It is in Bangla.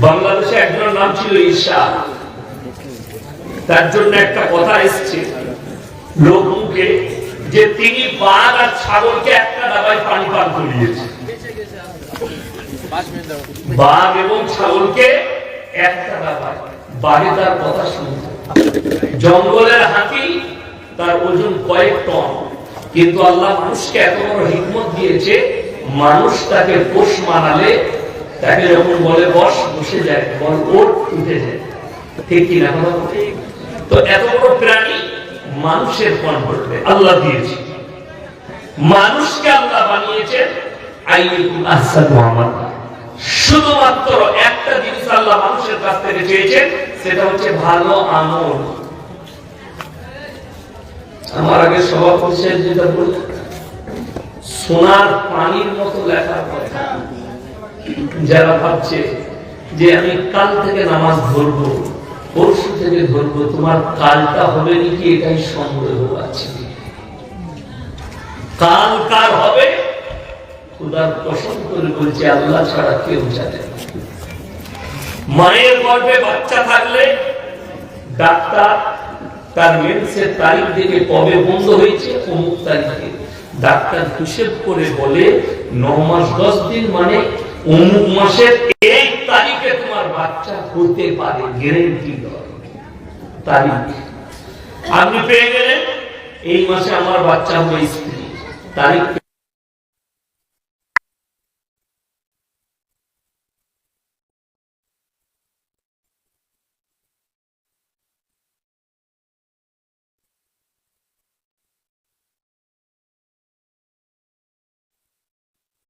বাংলাদেশে একজনের নাম ছিল ঈশা। তার জন্য একটা কথা এসছে। লোক মুখে যে তিনি বাঘ আর ছাগলকে একটা ডাবায় পানি পান করিয়েছে বাঘ এবং ছাগলকে একটা ডাবায় বাঘে তার কথা শুনতে জঙ্গলের হাতি তার ওজন কয়েক টন। কিন্তু আল্লাহ মানুষকে এত বড় হিকমত দিয়েছে, মানুষ তাকে পোষ মানালে তাকে যখন বলে বস, বসে যায়। বল ওট উঠে যায়। ঠিক কিনা কথা তো এত বড় প্রাণী মানুষের কন্ট্রোলে আল্লাহ দিয়েছে। মানুষকে আল্লাহ বানিয়েছেন আইয়ুকুম আহসানু আমালা শুধুমাত্র একটা জিনিস আল্লাহ মানুষের কাছ থেকে চেয়েছেন, সেটা হচ্ছে ভালো আমল। আমার আগে সভাপতি করছে যেটা বললেন, সোনার পানির মতো লেখার কথা। যারা ভাবছে যে আমি কাল থেকে নামাজ ধরবো, পরশু থেকে ধরবো, তোমার কালটা হবে নাকি এটাই সন্দেহ আছে? কাল কার হবে? খুদার কসম করে বলছে, আল্লাহ ছাড়া কেউ জানে মায়ের গর্ভে বাচ্চা থাকলে ডাক্তার তার মেন্সের তারিখ দেখে কবে বন্ধ হয়েছে, অমুক তারিখে। ডাক্তার হিসেব করে বলে, ন মাস দশ দিন মানে অমুক মাসের এই তারিখে তোমার বাচ্চা হতে পারে গ্যারেন্টি তারিখ। আপনি পেয়ে গেলেন, এই মাসে আমার বাচ্চা হবে তারিখ